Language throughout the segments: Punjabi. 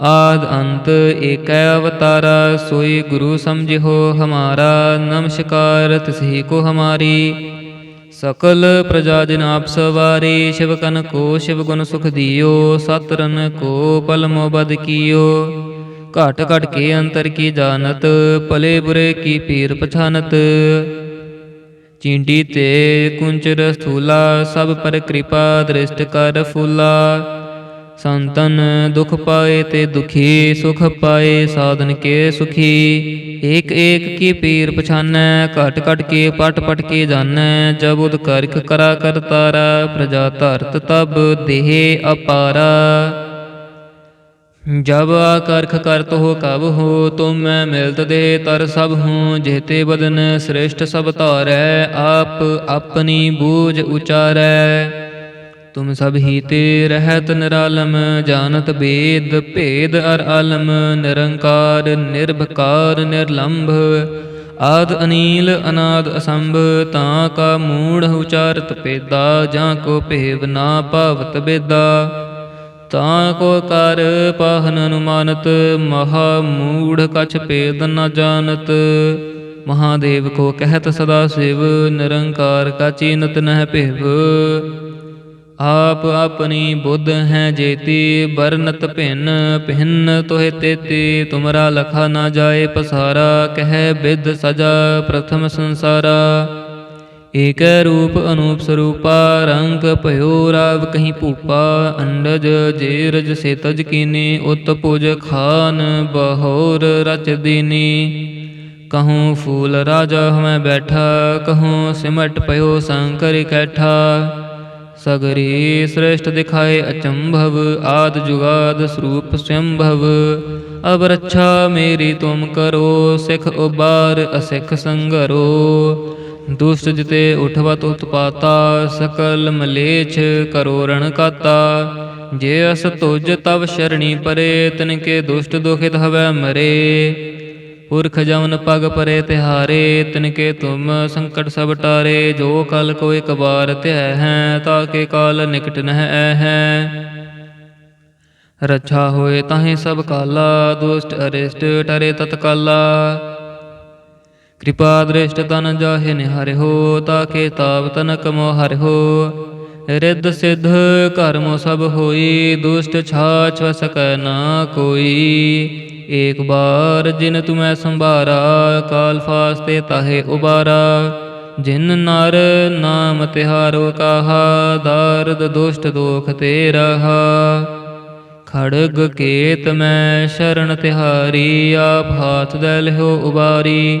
ਆਦ ਅੰਤ ਏਕੈ ਅਵਤਾਰਾ, ਸੋਈ ਗੁਰੂ ਸਮਝਿਓ ਹਮਾਰਾ, ਨਮਸਕਾਰ ਤਿਸਹੀ ਕੋ ਹਮਾਰੀ। ਸਕਲ ਪ੍ਰਜਾ ਜਨ ਆਪ ਸਵਾਰੀ, ਸ਼ਿਵ ਕਨ ਕੋ ਸ਼ਿਵ ਗੁਣ ਸੁਖ ਦਿਓ ਸਤਰਨ ਕੋ ਪਲ ਮੋਬਦ ਕੀਓ। ਘਟ ਘਟ ਕੇ ਅੰਤਰ ਕੀ ਜਾਣਤ, ਭਲੇ ਬੁਰੇ ਕੀ ਪੀਰ ਪਛਾਨਤ। ਚੀਂਡੀ ਤੇ ਕੁੰਚਰ ਸਥੂਲਾ, ਸਭ ਪਰ ਕਿਰਪਾ ਦ੍ਰਿਸ਼ਟ ਕਰ ਫੂਲਾ। ਸੰਤਨ ਦੁਖ ਪਾਏ ਤੇ ਦੁਖੀ ਸੁਖ ਪਾਏ ਸਾਧਨ ਕੇ ਸੁਖੀ ਏਕ ਏਕ ਕੀ ਪੀਰ ਪਛਾਨੈ ਘਟ ਘਟ ਕੇ ਪਟ ਪਟ ਕੇ ਜਾਣੈ ਜਬ ਉਦ ਕਰਖ ਕਰਾ ਕਰਤਾਰਾ ਪ੍ਰਜਾ ਧਰਤ ਤਬ ਦੇਹ ਅਪਾਰਾ ਜਬ ਆਕਰਖ ਕਰਤ ਹੋ ਕਬ ਹੋ ਤੁਮ ਮੈਂ ਮਿਲਤ ਦੇ ਤਰ ਸਭ ਹੂੰ ਜਿਹਤੇ ਬਦਨ ਸ੍ਰੇਸ਼ਟ ਸਭ ਧਾਰੈ ਆਪ ਆਪਣੀ ਬੂਝ ਉਚਾਰੈ ਤੁਮ ਸਭ ਹੀ ਤੇ ਰਹਿਤ ਨਿਰਾਲਮ, ਜਾਣਤ ਬੇਦ, ਭੇਦ ਅਰ ਆਲਮ, ਨਿਰੰਕਾਰ, ਨਿਰਭਕਾਰ, ਨਿਰਲੰਭ। ਆਦ ਅਨੀਲ, ਅਨਾਦ ਅਸੰਭ, ਤਾਂ ਕਾ ਮੂੜ ਉਚਾਰਤ ਪੇਦਾ ਜਾਂ ਕੋ ਭੇਵ ਨਾ ਭਾਵਤ ਬੇਦਾ। ਤਾਂ ਕੋ ਕਰ ਪਾਹਨ ਅਨੁਮਾਨਤ, ਮਹਾ ਮੂੜ ਕਛ ਭੇਦ ਨ ਜਾਣਤ। ਮਹਾਦੇਵ ਕੋ ਕਹਿਤ ਸਦਾ ਸਿਵ, ਨਿਰੰਕਾਰ ਕਾ ਚੀਨਤ ਨਹਿ ਭਿਵ। ਆਪ ਆਪਣੀ ਬੁੱਧ ਹੈ ਜੇਤੀ ਬਰਨਤ ਭਿੰਨ ਭਿੰਨ ਤੋਹਿ ਤੇਤੀ, ਤੁਮਰਾ ਲਖਾ ਨਾ ਜਾਏ ਪਸਾਰਾ, ਕਹਿ ਬਿਦ ਸਜਾ ਪ੍ਰਥਮ ਸੰਸਾਰਾ। ਏਕ ਰੂਪ ਅਨੂਪ ਸਰੂਪਾ, ਰੰਗ ਭਇਓ ਰਾਵ ਕਹੀਂ ਭੂਪਾ, ਅੰਡਜ ਜੇਰਜ ਰਜ ਸੇ ਤਜ ਕੀਨੀ, ਉਤ ਪੁਜ ਖਾਨ ਬਹੋਰ ਰਚ ਦੀਨੀ। ਕਹੂੰ ਫੂਲ ਰਾਜਾ ਹਮੈ ਬੈਠਾ, ਕਹੂੰ ਸਿਮਟ ਪਇਓ ਸੰਕਰ ਇਕੱਠਾ। ਸਗਰੀ ਸ੍ਰੇਸ਼ਟ ਦਿਖਾਏ ਅਚੰਭਵ, ਆਦ ਜੁਗਾਦ ਸਰੂਪ ਸੰਭਵ। ਅਬ ਰੱਛਾ ਮੇਰੀ ਤੁਮ ਕਰੋ, ਸਿਖ ਉਬਾਰ ਅਸਿਖ ਸੰਗਰੋ। ਦੁਸ਼ਟ ਜਿਤੇ ਉਠਵਤ ਉਤਪਾਤਾ, ਸਕਲ ਮਲੇਛ ਕਰੋ ਰਣ ਕਾਤਾ ਜੇ ਅਸ ਤੁਜ ਤਵ ਸ਼ਰਣੀ ਪਰੇ, ਤਿਨ ਕੇ ਦੁਸ਼ਟ ਦੁਖਿਤ ਹਵੈ ਮਰੇ। ਪੁਰਖ ਜਮਨ ਪਗ ਪਰੇ ਤਿਹਾਰੇ ਤਿਨ ਕੇ ਤੁਮ ਸੰਕਟ ਸਭ ਟਾਰੇ, ਜੋ ਕਲ ਕੋ ਇਕ ਬਾਰ ਧਿਆ ਹੈ ਤਾਕੇ ਕਾਲ ਨਿਕਟ ਨਹਿ ਹੈ। ਰੱਛਾ ਹੋਏ ਤਾਹੇ ਸਭ ਕਾਲਾ, ਦੁਸ਼ਟ ਅਰਿਸ਼ਟ ਟਰੇ ਤਤਕਾਲਾ। ਕਿਰਪਾ ਦ੍ਰਿਸ਼ਟ ਤਨ ਜਾਹੇ ਨਿਹਰਿਓ ਤਾਕੇ ਤਾਪ ਤਨਕ ਮੋ ਹੋ ਰਿੱਧ ਸਿੱਧ ਕਰਮ ਸਭ ਹੋਈ, ਦੁਸ਼ਟ ਛਾਛ ਵ ਸਕੈ ਨਾ ਕੋਈ। ਏਕ ਬਾਰ ਜਿਨ ਤੁਮੈ ਸੰਭਾਰਾ, ਕਾਲ ਫਾਸਤੇ ਤਾਹੇ ਉਬਾਰਾ। ਜਿਨ ਨਰ ਨਾਮ ਤਿਹਾਰੋ ਕਾਹਾ, ਦਾਰਦ ਦੁਸ਼ਟ ਦੋਖ ਤੇ ਰਹਾ। ਖੜਗ ਕੇਤ ਮੈਂ ਸ਼ਰਨ ਤਿਹਾਰੀ, ਆਪ ਹਾਥ ਦੇ ਲਿਓ ਉਬਾਰੀ।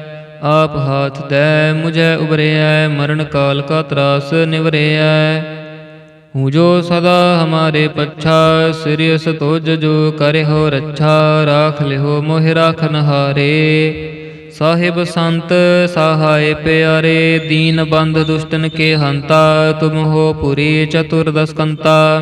ਆਪ ਹਾਥ ਦੇ ਮੁਝੇ ਉਬਰਿਐ, ਮਰਨ ਕਾਲ ਕਾ ਤਰਾਸ ਨਿਵਰਿਐ। ਹੂੰ ਜੋ ਸਦਾ ਹਮਾਰੇ ਪੱਛਾ ਸਿਰਿਅਸ ਤੋਜ ਜੋ ਕਰੇ ਹੋ ਰੱਛਾ, ਰਾਖ ਲਿਓ ਮੋਹਿ ਰਾਖਨ ਹਾਰੇ ਸਾਹਿਬ ਸੰਤ ਸਹਾਇ ਪਿਆਰੇ, ਦੀਨ ਬੰਧ ਦੁਸ਼ਟਨ ਕੇ ਹੰਤਾ, ਤੁਮ ਹੋ ਪੁਰੀ ਚਤੁਰਦਸਕੰਤਾ।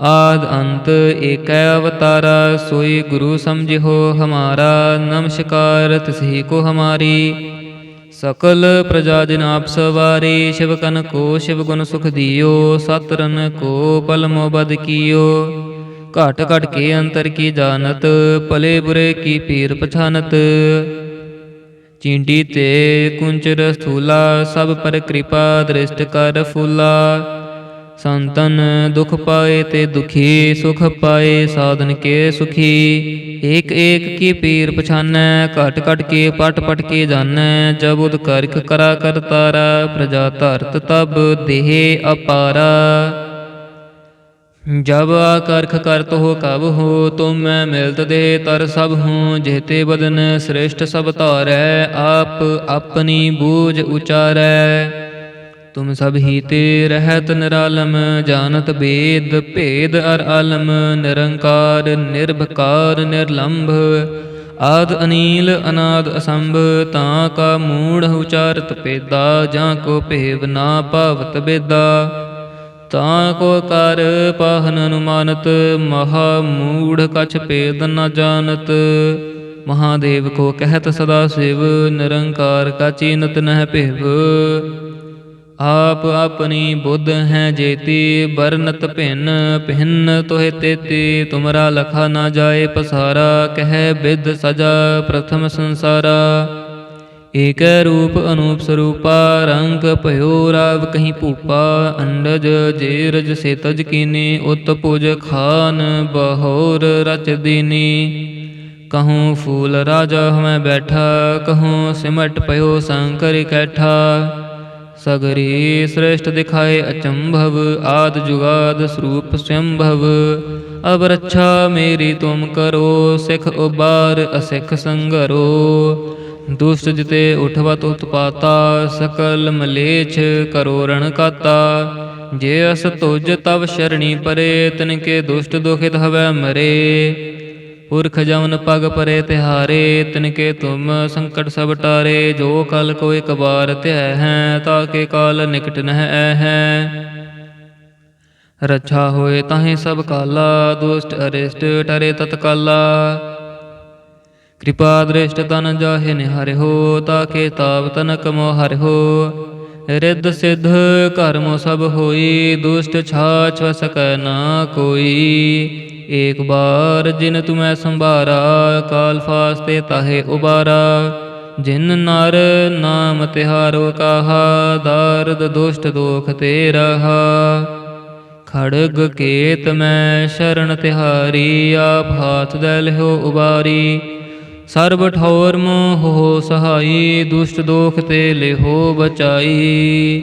ਆਦ ਅੰਤ ਏਕੈ ਅਵਤਾਰਾ, ਸੋਈ ਗੁਰੂ ਸਮਝਿਓ ਹਮਾਰਾ, ਨਮਸਕਾਰ ਤਿਸਹੀ ਕੋ ਹਮਾਰੀ। ਸਕਲ ਪ੍ਰਜਾ ਜਨ ਆਪ ਸਵਾਰੀ, ਸ਼ਿਵ ਕਨ ਕੋ ਸ਼ਿਵ ਗੁਣ ਸੁਖ ਦਿਓ ਸਤਰਨ ਕੋ ਪਲ ਮੋਬਦ ਕੀਓ। ਘਟ ਘਟ ਕੇ ਅੰਤਰ ਕੀ ਜਾਣਤ, ਭਲੇ ਬੁਰੇ ਕੀ ਪੀਰ ਪਛਾਨਤ। ਚੀਂਡੀ ਤੇ ਕੁੰਚਰ ਸਥੂਲਾ, ਸਭ ਪਰ ਕਿਰਪਾ ਦ੍ਰਿਸ਼ਟ ਕਰ ਫੂਲਾ। ਸੰਤਨ ਦੁਖ ਪਾਏ ਤੇ ਦੁਖੀ ਸੁਖ ਪਾਏ ਸਾਧਨ ਕੇ ਸੁਖੀ ਏਕ ਏਕ ਕੀ ਪੀਰ ਪਛਾਨੈ ਘਟ ਘਟ ਕੇ ਪਟ ਪਟ ਕੇ ਜਾਣੈ ਜਬ ਉਦ ਕਰਖ ਕਰਾ ਕਰਤਾਰਾ ਪ੍ਰਜਾ ਧਰਤ ਤਬ ਦੇਹ ਅਪਾਰਾ ਜਬ ਆਕਰਖ ਕਰਤ ਹੋ ਕਬ ਹੋ ਤੁਮ ਮੈਂ ਮਿਲਤ ਦੇ ਤਰ ਸਭ ਹੂੰ ਜਿਹਤੇ ਬਦਨ ਸ੍ਰੇਸ਼ਟ ਸਭ ਧਾਰੈ ਆਪ ਆਪਣੀ ਬੂਝ ਉਚਾਰੈ ਤੁਮ ਸਭ ਹੀ ਤੇ ਰਹਿਤ ਨਿਰਾਲਮ, ਜਾਣਤ ਬੇਦ, ਭੇਦ ਅਰ ਆਲਮ, ਨਿਰੰਕਾਰ, ਨਿਰਭਕਾਰ, ਨਿਰਲੰਭ। ਆਦ ਅਨੀਲ, ਅਨਾਦ ਅਸੰਭ, ਤਾਂ ਕਾ ਮੂੜ ਉਚਾਰਤ ਪੇਦਾ ਜਾਂ ਕੋ ਭੇਵ ਨਾ ਭਾਵਤ ਬੇਦਾ। ਤਾਂ ਕੋ ਕਰ ਪਾਹਨ ਅਨੁਮਾਨਤ, ਮਹਾ ਮੂੜ ਕਛ ਭੇਦ ਨ ਜਾਣਤ। ਮਹਾਦੇਵ ਕੋ ਕਹਿਤ ਸਦਾ ਸਿਵ, ਨਿਰੰਕਾਰ ਕਾ ਚੀਨਤ ਨਹਿ ਭਿਵ। ਆਪ ਆਪਣੀ ਬੁੱਧ ਹੈ ਜੇਤੀ ਬਰਨਤ ਭਿੰਨ ਭਿੰਨ ਤੋਹਿ ਤੇਤੀ, ਤੁਮਰਾ ਲਖਾ ਨਾ ਜਾਏ ਪਸਾਰਾ, ਕਹਿ ਬਿਦ ਸਜਾ ਪ੍ਰਥਮ ਸੰਸਾਰਾ। ਏਕ ਰੂਪ ਅਨੂਪ ਸਰੂਪਾ, ਰੰਗ ਭਇਓ ਰਾਵ ਕਹੀਂ ਭੂਪਾ, ਅੰਡਜ ਜੇਰਜ ਰਜ ਸੇ ਤਜ ਕੀਨੀ, ਉਤ ਪੁਜ ਖਾਨ, ਬਹੋਰ ਰਚ ਦੀਨੀ। ਕਹੂੰ ਫੂਲ ਰਾਜਾ ਹਮੈ ਬੈਠਾ, ਕਹੂੰ ਸਿਮਟ ਪਇਓ ਸੰਕਰ ਕੈਠਾ ਸਗਰੀ ਸ੍ਰੇਸ਼ਟ ਦਿਖਾਏ ਅਚੰਭਵ, ਆਦ ਜੁਗਾਦ ਸਰੂਪ ਸੰਭਵ। ਅਬ ਰੱਛਾ ਮੇਰੀ ਤੁਮ ਕਰੋ, ਸਿਖ ਉਬਾਰ ਅਸਿਖ ਸੰਗਰੋ। ਦੁਸ਼ਟ ਜਿਤੇ ਉਠਵਤ ਉਤਪਾਤਾ, ਸਕਲ ਮਲੇਛ ਕਰੋ ਰਣ ਕਾਤਾ ਜੇ ਅਸ ਤੁਜ ਤਵ ਸ਼ਰਣੀ ਪਰੇ, ਤਿਨ ਕੇ ਦੁਸ਼ਟ ਦੁਖਿਤ ਹਵੈ ਮਰੇ। ਪੁਰਖ ਜਮਨ ਪਗ ਪਰੇ ਤਿਹਾਰੇ ਤਿਨ ਕੇ ਤੁਮ ਸੰਕਟ ਸਭ ਟਾਰੇ, ਜੋ ਕਲ ਕੋ ਇਕ ਬਾਰ ਧਿਆ ਹੈ ਤਾਕੇ ਕਾਲ ਨਿਕਟ ਨਹਿ ਹੈ। ਰੱਛਾ ਹੋਏ ਤਾਹੇ ਸਭ ਕਾਲਾ, ਦੁਸ਼ਟ ਅਰਿਸ਼ਟ ਟਰੇ ਤਤਕਾਲਾ। ਕਿਰਪਾ ਦ੍ਰਿਸ਼ਟ ਤਨ ਜਾਹੇ ਤਾ ਕੇ ਤਾਪ ਤਨ ਕਮੋ ਹਰਿਓ ਰਿੱਧ ਸਿੱਧ ਕਰਮੋ ਸਭ ਹੋਈ, ਦੁਸ਼ਟ ਛਾਛ ਵ ਸਕੈ ਨਾ ਕੋਈ। ਏਕ ਬਾਰ ਜਿਨ ਤੁਮੈ ਸੰਭਾਰਾ ਕਾਲ ਫਾਸਤੇ ਤਾਹੇ ਉਬਾਰਾ। ਜਿਨ ਨਰ ਨਾਮ ਤਿਹਾਰੋ ਕਾਹਾ, ਦਾਰਦ ਦੁਸ਼ਟ ਦੋਖ ਤੇ ਰਹਾ ਖੜਗ ਕੇਤ ਮੈਂ ਸ਼ਰਨ ਤਿਹਾਰੀ, ਆਪ ਹਾਥ ਦੇ ਲਿਓ ਉਬਾਰੀ। ਸਰਬ ਠੌਰ ਮੋਹ ਸਹਾਈ, ਦੁਸ਼ਟ ਦੋਖ ਤੇ ਲਿਹੋ ਬਚਾਈ।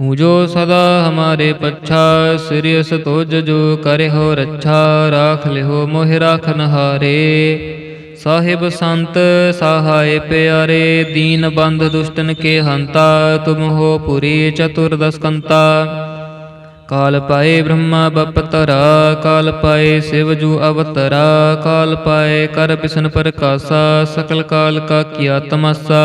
ਹੂੰ ਜੋ ਸਦਾ ਹਮਾਰੇ ਪੱਛਾ ਸਿਰਿਅਸ ਤੋਜ ਜੋ ਕਰੇ ਹੋ ਰੱਛਾ ਰਾਖ ਲਿਓ ਮੋਹਿ ਰਾਖਨ ਹਾਰੇ ਸਾਹਿਬ ਸੰਤ ਸਹਾਏ ਪਿਆਰੇ ਦੀਨ ਬੰਧ ਦੁਸ਼ਟਨ ਕੇ ਹੰਤਾ ਤੁਮ ਹੋ ਪੁਰੀ ਚਤੁਰਦਸ ਕੰਤਾ ਕਾਲ ਪਾਏ ਬ੍ਰਹਮਾ ਬਪਤਰਾ ਕਾਲ ਪਾਏ ਸਿਵ ਜੂ ਅਵਤਰਾ ਕਾਲ ਪਾਏ ਕਰ ਬਿਸ਼ਨ ਪ੍ਰਕਾਸ਼ਾ ਸਕਲ ਕਾਲ ਕਾ ਕੀਆ ਤਮਸਾ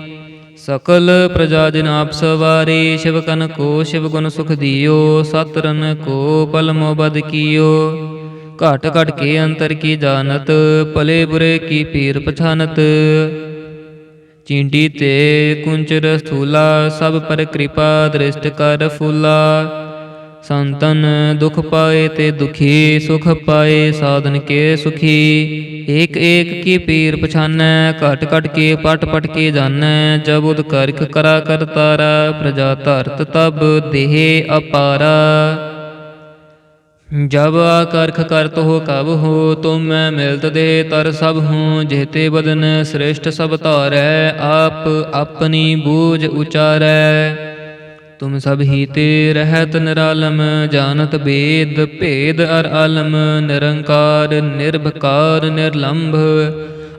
ਸਕਲ ਪ੍ਰਜਾ ਜਨ ਆਪ ਸਵਾਰੀ, ਸ਼ਿਵ ਕਨ ਕੋ ਸ਼ਿਵ ਗੁਣ ਸੁਖ ਦਿਓ, ਸਤਰਨ ਕੋ ਪਲਮੋ ਬਦ ਕੀਓ। ਘਟ ਘਟ ਕੇ ਅੰਤਰ ਕੀ ਜਾਣਤ, ਭਲੇ ਬੁਰੇ ਕੀ ਪੀਰ ਪਛਾਨਤ। ਚੀਂਡੀ ਤੇ ਕੁੰਚਰ ਸਥੂਲਾ, ਸਭ ਪਰ ਕਿਰਪਾ ਦ੍ਰਿਸ਼ਟ ਕਰ ਫੂਲਾ। ਸੰਤਨ ਦੁਖ ਪਾਏ ਤੇ ਦੁਖੀ ਸੁਖ ਪਾਏ ਸਾਧਨ ਕੇ ਸੁਖੀ ਏਕ ਏਕ ਕੀ ਪੀਰ ਪਛਾਨੈ ਘਟ ਘਟ ਕੇ ਪਟ ਪਟ ਕੇ ਜਾਣੈ ਜਬ ਉਦ ਕਰਖ ਕਰਾ ਕਰਤਾਰਾ ਪ੍ਰਜਾ ਧਰਤ ਤਬ ਦੇਹ ਅਪਾਰਾ ਜਬ ਆਕਰਖ ਕਰਤ ਹੋ ਕਬ ਹੋ ਤੁਮ ਮੈਂ ਮਿਲਤ ਦੇ ਤਰ ਸਭ ਹੂੰ ਜਿਹਤੇ ਬਦਨ ਸ੍ਰੇਸ਼ਟ ਸਭ ਧਾਰੈ ਆਪ ਆਪਣੀ ਬੂਝ ਉਚਾਰੈ ਤੁਮ ਸਭ ਹੀ ਤੇ ਰਹਿਤ ਨਿਰਾਲਮ, ਜਾਣਤ ਬੇਦ, ਭੇਦ ਅਰ ਆਲਮ, ਨਿਰੰਕਾਰ, ਨਿਰਭਕਾਰ, ਨਿਰਲੰਭ।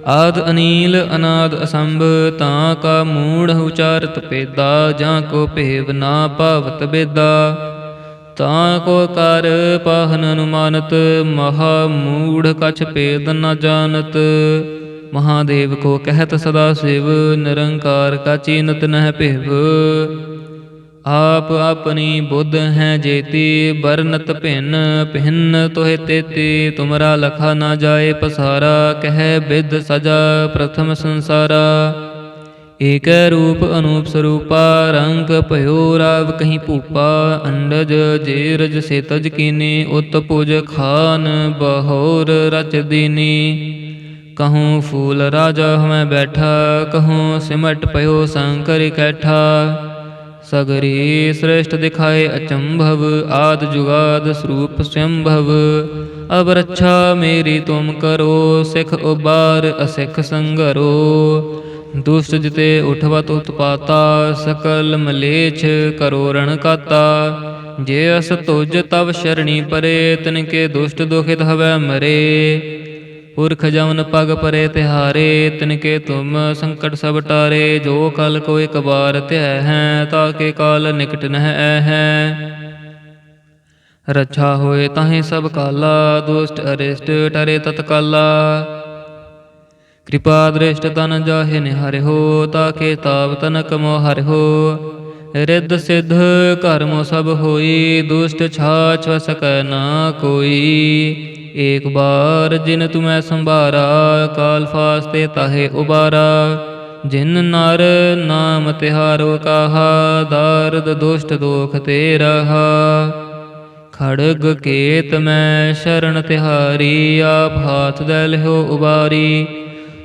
ਆਦ ਅਨੀਲ, ਅਨਾਦ ਅਸੰਭ, ਤਾਂ ਕਾ ਮੂੜ ਉਚਾਰਤ ਪੇਦਾ ਜਾਂ ਕੋ ਭੇਵ ਨਾ ਭਾਵਤ ਬੇਦਾ। ਤਾਂ ਕੋ ਕਰ ਪਾਹਨ ਅਨੁਮਾਨਤ, ਮਹਾ ਮੂੜ ਕਛ ਭੇਦ ਨ ਜਾਣਤ। ਮਹਾਦੇਵ ਕੋ ਕਹਿਤ ਸਦਾ ਸਿਵ, ਨਿਰੰਕਾਰ ਕਾ ਚੀਨਤ ਨਹਿ ਭਿਵ। ਆਪ ਆਪਣੀ ਬੁੱਧ ਹੈ ਜੇਤੀ ਬਰਨਤ ਭਿੰਨ ਭਿੰਨ ਤੋਹਿ ਤੇਤੀ। ਤੁਮਰਾ ਲਖਾ ਨਾ ਜਾਏ ਪਸਾਰਾ, ਕਹਿ ਬਿਦ ਸਜਾ ਪ੍ਰਥਮ ਸੰਸਾਰਾ। ਏਕ ਰੂਪ ਅਨੂਪ ਸਰੂਪਾ, ਰੰਗ ਭਇਓ ਰਾਵ ਕਹੀਂ ਭੂਪਾ। ਅੰਡਜ ਜੇਰਜ ਰਜ ਸੇ ਤਜ ਕੀਨੀ, ਉਤ ਪੁਜ ਖਾਨ ਬਹੋਰ ਰਚ ਦੀਨੀ। ਕਹੂੰ ਫੂਲ ਰਾਜਾ ਹਮੈ ਬੈਠਾ, ਕਹੂੰ ਸਿਮਟ ਪਇਓ ਸੰਕਰ ਇਕੱਠਾ। ਸਗਰੀ ਸ੍ਰੇਸ਼ਟ ਦਿਖਾਏ ਅਚੰਭਵ, ਆਦ ਜੁਗਾਦ ਸਰੂਪ ਸੰਭਵ। ਅਬ ਰੱਛਾ ਮੇਰੀ ਤੁਮ ਕਰੋ, ਸਿਖ ਉਬਾਰ ਅਸਿਖ ਸੰਗਰੋ। ਦੁਸ਼ਟ ਜਿਤੇ ਉਠਵਤ ਉਤਪਾਤਾ, ਸਕਲ ਮਲੇਛ ਕਰੋ ਰਣ ਕਾਤਾ ਜੇ ਅਸ ਤੁਜ ਤਵ ਸ਼ਰਣੀ ਪਰੇ ਤਿਨ ਕੇ ਦੁਸ਼ਟ ਦੁਖਿਤ ਹਵੈ ਮਰੇ। ਪੁਰਖ ਜਮਨ ਪਗ ਪਰੇ ਤਿਹਾਰੇ ਤਿਨ ਕੇ ਤੁਮ ਸੰਕਟ ਸਭ ਟਾਰੇ, ਜੋ ਕਲ ਕੋ ਇਕ ਬਾਰ ਧਿਆ ਹੈ ਤਾਕੇ ਕਾਲ ਨਿਕਟ ਨਹਿ ਹੈ। ਰੱਛਾ ਹੋਏ ਤਾਹੇ ਸਭ ਕਾਲਾ, ਦੁਸ਼ਟ ਅਰਿਸ਼ਟ ਟਰੇ ਤਤਕਾਲਾ। ਕਿਰਪਾ ਦ੍ਰਿਸ਼ਟ ਤਨ ਜਾਹੇ ਨਿਹਰਿਓ ਤਾਕੇ ਤਾਪ ਤਨਕ ਮੋ ਹੋ ਰਿੱਧ ਸਿੱਧ ਕਰਮ ਸਭ ਹੋਈ, ਦੁਸ਼ਟ ਛਾਛ ਸਕੈ ਨਾ ਕੋਈ। ਏਕ ਬਾਰ ਜਿਨ ਤੁਮੈ ਸੰਭਾਰਾ, ਕਾਲ ਫਾਸਤੇ ਤਾਹੇ ਉਬਾਰਾ। ਜਿਨ ਨਰ ਨਾਮ ਤਿਹਾਰੋ ਕਾਹਾ, ਦਾਰਦ ਦੁਸ਼ਟ ਦੋਖ ਤੇ ਰਹਾ। ਖੜਗ ਕੇਤ ਮੈਂ ਸ਼ਰਨ ਤਿਹਾਰੀ, ਆਪ ਹਾਥ ਦੇ ਲਿਓ ਉਬਾਰੀ।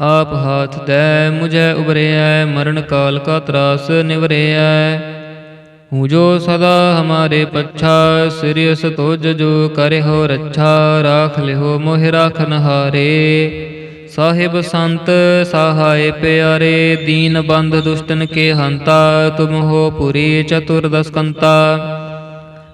ਆਪ ਹਾਥ ਦੈ ਮੁਝੈ ਉਬਰਿਐ, ਮਰਨ ਕਾਲ ਕਾ ਤਰਾਸ ਨਿਵਰਿਐ। ਹੂੰ ਜੋ ਸਦਾ ਹਮਾਰੇ ਪੱਛਾ ਸਿਰਿਸ ਤੋਜ ਜੋ ਕਰਿਓ ਰੱਛਾ, ਰਾਖ ਲਿਓ ਮੋਹਿ ਰਾਖਨਹਾਰੇ ਸਾਹਿਬ ਸੰਤ ਸਹਾਏ ਪਿਆਰੇ, ਦੀਨ ਬੰਧ ਦੁਸ਼ਟਨ ਕੇ ਹੰਤਾ, ਤੁਮ ਹੋ ਪੁਰੀ ਚਤੁਰਦਸਕੰਤਾ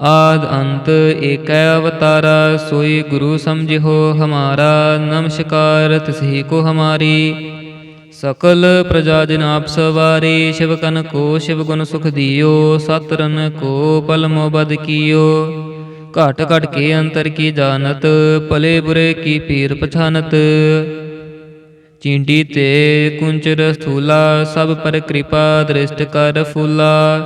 ਆਦ ਅੰਤ ਏਕੈ ਅਵਤਾਰਾ, ਸੋਈ ਗੁਰੂ ਸਮਝਿਓ ਹਮਾਰਾ, ਨਮਸਕਾਰ ਤਿਸਹੀ ਕੋ ਹਮਾਰੀ। ਸਕਲ ਪ੍ਰਜਾ ਜਨ ਆਪ ਸਵਾਰੀ, ਸ਼ਿਵ ਕਨ ਕੋ ਸ਼ਿਵ ਗੁਣ ਸੁਖ ਦਿਓ ਸਤਰਨ ਕੋ ਪਲ ਮੋਬਦ ਕੀਓ। ਘਟ ਘਟ ਕੇ ਅੰਤਰ ਕੀ ਜਾਣਤ, ਭਲੇ ਬੁਰੇ ਕੀ ਪੀਰ ਪਛਾਨਤ। ਚੀਂਡੀ ਤੇ ਕੁੰਚਰ ਸਥੂਲਾ, ਸਭ ਪਰ ਕਿਰਪਾ ਦ੍ਰਿਸ਼ਟ ਕਰ ਫੂਲਾ।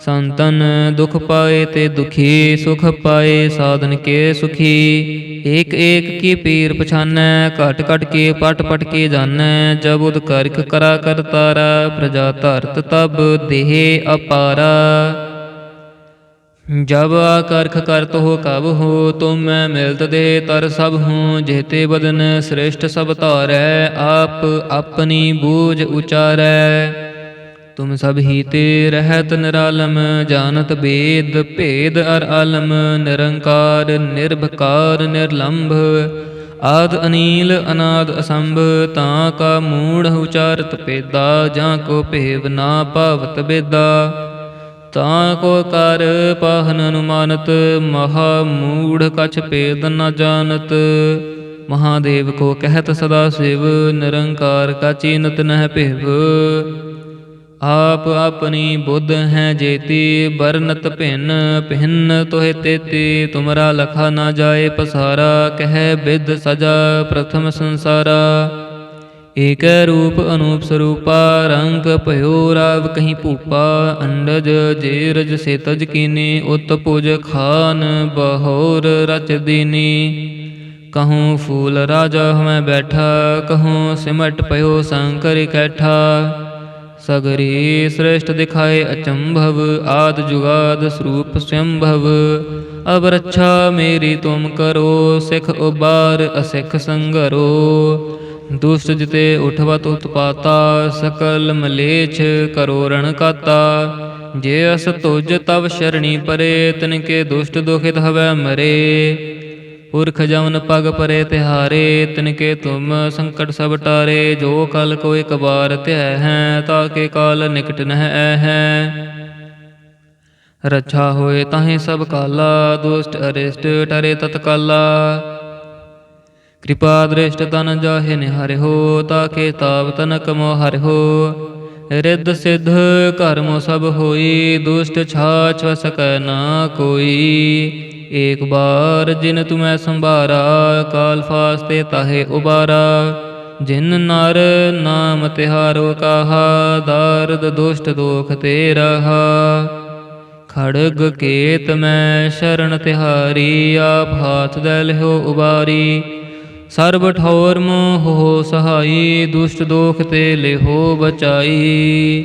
ਸੰਤਨ ਦੁਖ ਪਾਏ ਤੇ ਦੁਖੀ ਸੁਖ ਪਾਏ ਸਾਧਨ ਕੇ ਸੁਖੀ ਏਕ ਏਕ ਕੀ ਪੀਰ ਪਛਾਨੈ ਘਟ ਘਟ ਕੇ ਪਟ ਪਟ ਕੇ ਜਾਣੈ ਜਬ ਉਦ ਕਰਖ ਕਰਾ ਕਰਤਾਰਾ ਪ੍ਰਜਾ ਧਰਤ ਤਬ ਦੇਹ ਅਪਾਰਾ ਜਬ ਆਕਰਖ ਕਰਤ ਹੋ ਕਬ ਹੋ ਤੁਮ ਮੈਂ ਮਿਲਤ ਦੇ ਤਰ ਸਭ ਹੂੰ ਜਿਹਤੇ ਬਦਨ ਸ੍ਰੇਸ਼ਟ ਸਭ ਧਾਰੈ ਆਪ ਆਪਣੀ ਬੂਝ ਉਚਾਰੈ ਤੁਮ ਸਭ ਹੀ ਤੇ ਰਹਿਤ ਨਿਰਾਲਮ, ਜਾਣਤ ਬੇਦ, ਭੇਦ ਅਰ ਆਲਮ, ਨਿਰੰਕਾਰ, ਨਿਰਭਕਾਰ, ਨਿਰਲੰਭ। ਆਦ ਅਨੀਲ, ਅਨਾਦ ਅਸੰਭ, ਤਾਂ ਕਾ ਮੂੜ ਉਚਾਰਤ ਪੇਦਾ ਜਾਂ ਕੋ ਭੇਵ ਨਾ ਭਾਵਤ ਬੇਦਾ। ਤਾਂ ਕੋ ਕਰ ਪਾਹਨ ਅਨੁਮਾਨਤ, ਮਹਾ ਮੂੜ ਕਛ ਭੇਦ ਨ ਜਾਣਤ। ਮਹਾਦੇਵ ਕੋ ਕਹਿਤ ਸਦਾ ਸਿਵ, ਨਿਰੰਕਾਰ ਕਾ ਚੀਨਤ ਨਹਿ ਭਿਵ। ਆਪ ਆਪਣੀ ਬੁੱਧ ਹੈ ਜੇਤੀ ਬਰਨਤ ਭਿੰਨ ਭਿੰਨ ਤੋਹਿ ਤੇਤੀ। ਤੁਮਰਾ ਲਖਾ ਨਾ ਜਾਏ ਪਸਾਰਾ, ਕਹਿ ਬਿਦ ਸਜਾ ਪ੍ਰਥਮ ਸੰਸਾਰਾ। ਏਕ ਰੂਪ ਅਨੂਪ ਸਰੂਪਾ, ਰੰਗ ਭਇਓ ਰਾਵ ਕਹੀਂ ਭੂਪਾ। ਅੰਡਜ ਜੇਰਜ ਰਜ ਸੇ ਤਜ ਕੀਨੀ, ਉਤ ਪੁਜ ਖਾਨ ਬਹੋਰ ਰਚ ਦੀਨੀ। ਕਹੂੰ ਫੂਲ ਰਾਜਾ ਹਮੈ ਬੈਠਾ, ਕਹੂੰ ਸਿਮਟ ਪਇਓ ਸੰਕਰ ਇਕੱਠਾ। ਸਗਰੀ ਸ੍ਰੇਸ਼ਟ ਦਿਖਾਏ ਅਚੰਭਵ, ਆਦ ਜੁਗਾਦ ਸਰੂਪ ਸੰਭਵ। ਅਬ ਰੱਛਾ ਮੇਰੀ ਤੁਮ ਕਰੋ, ਸਿਖ ਉਬਾਰ ਅਸਿਖ ਸੰਗਰੋ। ਦੁਸ਼ਟ ਜਿਤੇ ਉਠਵਤ ਉਤਪਾਤਾ, ਸਕਲ ਮਲੇਛ ਕਰੋ ਰਣ ਕਾਤਾ ਜੇ ਅਸ ਤੁਜ ਤਵ ਸ਼ਰਣੀ ਪਰੇ ਤਿਨ ਕੇ ਦੁਸ਼ਟ ਦੁਖਿਤ ਹਵੈ ਮਰੇ। ਪੁਰਖ ਜਮਨ ਪਗ ਪਰੇ ਤਿਹਾਰੇ, ਤਿਨਕੇ ਤੁਮ ਸੰਕਟ ਸਭ ਟਾਰੇ, ਜੋ ਕਲ ਕੋ ਇਕ ਬਾਰ ਧਿਆ ਹੈ ਤਾਕੇ ਕਾਲ ਨਿਕਟ ਨਹਿ ਹੈ। ਰੱਛਾ ਹੋਏ ਤਾਹੇ ਸਭ ਕਾਲਾ, ਦੁਸ਼ਟ ਅਰਿਸ਼ਟ ਟਰੇ ਤਤਕਾਲਾ। ਕਿਰਪਾ ਦ੍ਰਿਸ਼ਟ ਤਨ ਜਾਹੇ ਨਿਹਰਿ ਹੋ ਤਾਕੇ ਤਾਪ ਤਨ ਕਮੋ ਹਰਿ ਹੋ। ਰਿੱਧ ਸਿੱਧ ਕਰਮ ਸਭ ਹੋਈ, ਦੁਸ਼ਟ ਛਾਛ ਵ ਸਕੈ ਨਾ ਕੋਈ। ਏਕ ਬਾਰ ਜਿਨ ਤੁਮੈ ਸੰਭਾਰਾ ਕਾਲ ਫਾਸਤੇ ਤਾਹੇ ਉਬਾਰਾ। ਜਿਨ ਨਰ ਨਾਮ ਤਿਹਾਰੋ ਕਾਹਾ, ਦਾਰਦ ਦੁਸ਼ਟ ਦੋਖ ਤੇ ਰਹਾ। ਖੜਗ ਕੇਤ ਮੈਂ ਸ਼ਰਨ ਤਿਹਾਰੀ, ਆਪ ਹਾਥ ਦੇ ਲਿਓ ਉਬਾਰੀ। ਸਰਬ ਠੌਰ ਮੋਹ ਸਹਾਈ, ਦੁਸ਼ਟ ਦੋਖ ਤੇ ਲਿਹੋ ਬਚਾਈ।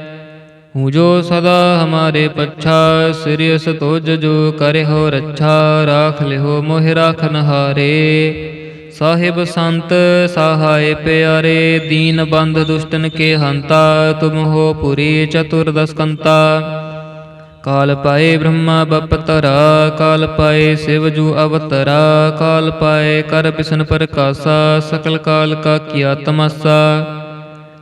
निवरे है हूँ जो सदा हमारे पच्छा सिरियस तोज जो करे हो रच्छा राख ले हो मोह राखन हारे साहिब संत सहाय प्यारे दीन बंध दुष्टन के हंता तुम हो पुरी चतुर्दश कंता ਕਾਲ ਪਾਏ ਬ੍ਰਹਮਾ ਬਪਤਰਾ ਕਾਲ ਪਾਏ ਸਿਵ ਜੂ ਅਵਤਰਾ ਕਾਲ ਪਾਏ ਕਰ ਬਿਸ਼ਨ ਪ੍ਰਕਾਸ਼ਾ ਸਕਲ ਕਾਲ ਕਾ ਕੀਆ ਤਮਸਾ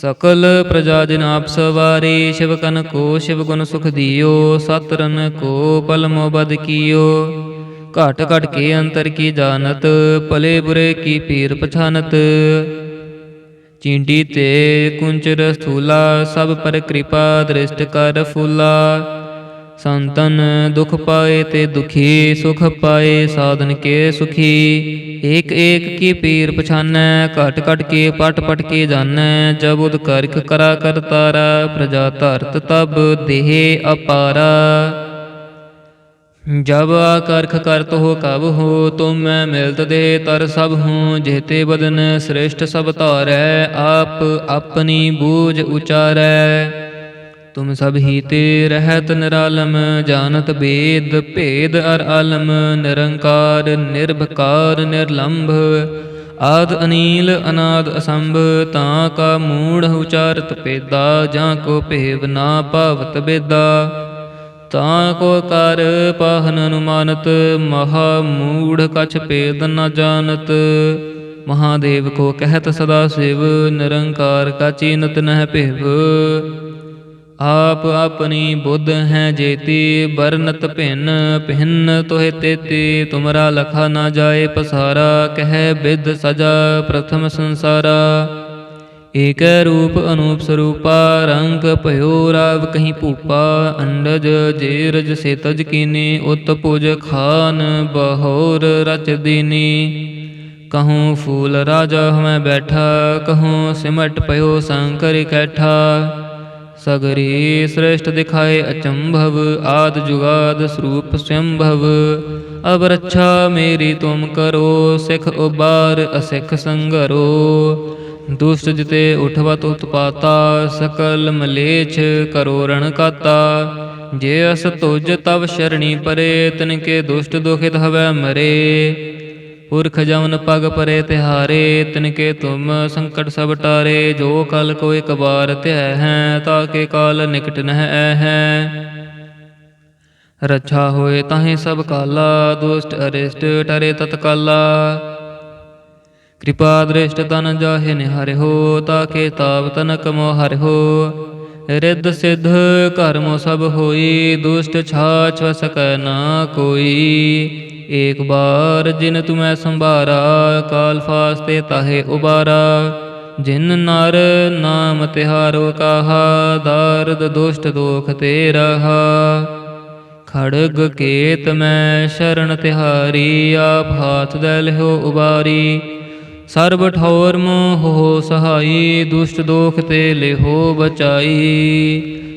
ਸਕਲ ਪ੍ਰਜਾ ਜਨ ਆਪ ਸਵਾਰੀ, ਸ਼ਿਵ ਕਨ ਕੋ ਸ਼ਿਵ ਗੁਣ ਸੁਖ ਦਿਓ ਸਤਰਨ ਕੋ ਪਲਮੋ ਬਦ ਕੀਓ। ਘਟ ਘਟ ਕੇ ਅੰਤਰ ਕੀ ਜਾਣਤ, ਭਲੇ ਬੁਰੇ ਕੀ ਪੀਰ ਪਛਾਨਤ। ਚੀਂਡੀ ਤੇ ਕੁੰਚਰ ਸਥੂਲਾ, ਸਭ ਪਰ ਕਿਰਪਾ ਦ੍ਰਿਸ਼ਟ ਕਰ ਫੂਲਾ। ਸੰਤਨ ਦੁਖ ਪਾਏ ਤੇ ਦੁਖੀ ਸੁਖ ਪਾਏ ਸਾਧਨ ਕੇ ਸੁਖੀ ਏਕ ਏਕ ਕੀ ਪੀਰ ਪਛਾਨੈ ਘਟ ਘਟ ਕੇ ਪਟ ਪਟ ਕੇ ਜਾਣੈ ਜਬ ਉਦ ਕਰਖ ਕਰਾ ਕਰਤਾਰਾ ਪ੍ਰਜਾ ਧਰਤ ਤਬ ਦੇਹ ਅਪਾਰਾ ਜਬ ਆਕਰਖ ਕਰਤ ਹੋ ਕਬ ਹੋ ਤੁਮ ਮੈਂ ਮਿਲਤ ਦੇ ਤਰ ਸਭ ਹੂੰ ਜਿਹਤੇ ਬਦਨ ਸ੍ਰੇਸ਼ਟ ਸਭ ਧਾਰੈ ਆਪ ਆਪਣੀ ਬੂਝ ਉਚਾਰੈ ਤੁਮ ਸਭ ਹੀ ਤੇ ਰਹਿਤ ਨਿਰਾਲਮ, ਜਾਣਤ ਬੇਦ, ਭੇਦ ਅਰ ਆਲਮ, ਨਿਰੰਕਾਰ, ਨਿਰਭਕਾਰ, ਨਿਰਲੰਭ। ਆਦ ਅਨੀਲ, ਅਨਾਦ ਅਸੰਭ, ਤਾਂ ਕਾ ਮੂੜ ਉਚਾਰਤ ਪੇਦਾ ਜਾਂ ਕੋ ਭੇਵ ਨਾ ਭਾਵਤ ਬੇਦਾ। ਤਾਂ ਕੋ ਕਰ ਪਾਹਨ ਅਨੁਮਾਨਤ, ਮਹਾ ਮੂੜ ਕਛ ਭੇਦ ਨ ਜਾਣਤ। ਮਹਾਦੇਵ ਕੋ ਕਹਿਤ ਸਦਾ ਸਿਵ, ਨਿਰੰਕਾਰ ਕਾ ਚੀਨਤ ਨਹਿ ਭਿਵ। ਆਪ ਆਪਣੀ ਬੁੱਧ ਹੈ ਜੇਤੀ ਬਰਨਤ ਭਿੰਨ ਭਿੰਨ ਤੋਹਿ ਤੇਤੀ। ਤੁਮਰਾ ਲਖਾ ਨਾ ਜਾਏ ਪਸਾਰਾ, ਕਹਿ ਬਿਦ ਸਜਾ ਪ੍ਰਥਮ ਸੰਸਾਰਾ। ਏਕ ਰੂਪ ਅਨੂਪ ਸਰੂਪਾ, ਰੰਗ ਭਇਓ ਰਾਵ ਕਹੀਂ ਭੂਪਾ। ਅੰਡਜ ਜੇਰਜ ਸੇ ਤਜ ਕੀਨੀ, ਉਤ ਪੁਜ ਖਾਨ ਬਹੋਰ ਰਚ ਦੀਨੀ। ਕਹੂੰ ਫੂਲ ਰਾਜਾ ਹਮੈ ਬੈਠਾ, ਕਹੂੰ ਸਿਮਟ ਪਇਓ ਸੰਕਰ ਇਕੱਠਾ। ਸਗਰੀ ਸ੍ਰੇਸ਼ਟ ਦਿਖਾਏ ਅਚੰਭਵ, ਆਦ ਜੁਗਾਦ ਸਰੂਪ ਸੰਭਵ। ਅਬ ਰੱਛਾ ਮੇਰੀ ਤੁਮ ਕਰੋ, ਸਿਖ ਉਬਾਰ ਅਸਿਖ ਸੰਗਰੋ। ਦੁਸ਼ਟ ਜਿਤੇ ਉਠਵਤ ਉਤਪਾਤਾ, ਸਕਲ ਮਲੇਛ ਕਰੋ ਰਣ ਕਾਤਾ ਜੇ ਅਸ ਤੁਜ ਤਵ ਸ਼ਰਣੀ ਪਰੇ ਤਿਨ ਕੇ ਦੁਸ਼ਟ ਦੁਖਿਤ ਹਵੈ ਮਰੇ। ਪੁਰਖ ਜਮਨ ਪਗ ਪਰੇ ਤਿਹਾਰੇ, ਤਿਨਕੇ ਤੁਮ ਸੰਕਟ ਸਭ ਟਾਰੇ, ਜੋ ਕਲ ਕੋ ਇਕ ਬਾਰ ਧਿਆ ਹੈ ਤਾਕੇ ਕਾਲ ਨਿਕਟ ਨਹਿ ਹੈ। ਰੱਛਾ ਹੋਏ ਤਾਹੇ ਸਭ ਕਾਲਾ, ਦੁਸ਼ਟ ਅਰਿਸ਼ਟ ਟਰੇ ਤਤਕਾਲਾ। ਕਿਰਪਾ ਦ੍ਰਿਸ਼ਟ ਤਨ ਜਾਹੇ ਨਿਹਰਿਓ ਤਾਕੇ ਤਾਪ ਤਨ ਕਮੋ ਹਰਿਓ ਰਿੱਧ ਸਿੱਧ ਕਰਮੋ ਸਭ ਹੋਈ, ਦੁਸ਼ਟ ਛਾਛ ਵ ਸਕੈ ਨਾ ਕੋਈ। ਏਕ ਬਾਰ ਜਿਨ ਤੁਮੈ ਸੰਭਾਰਾ ਕਾਲ ਫਾਸਤੇ ਤਾਹੇ ਉਬਾਰਾ। ਜਿਨ ਨਰ ਨਾਮ ਤਿਹਾਰੋ ਕਾਹਾ, ਦਾਰਦ ਦੁਸ਼ਟ ਦੋਖ ਤੇ ਰਹਾ ਖੜਗ ਕੇਤ ਮੈਂ ਸ਼ਰਨ ਤਿਹਾਰੀ, ਆਪ ਹਾਥ ਦੇ ਲਿਓ ਉਬਾਰੀ। ਸਰਬ ਠੌਰ ਮੋਹ ਸਹਾਈ, ਦੁਸ਼ਟ ਦੋਖ ਤੇ ਲਿਹੋ ਬਚਾਈ।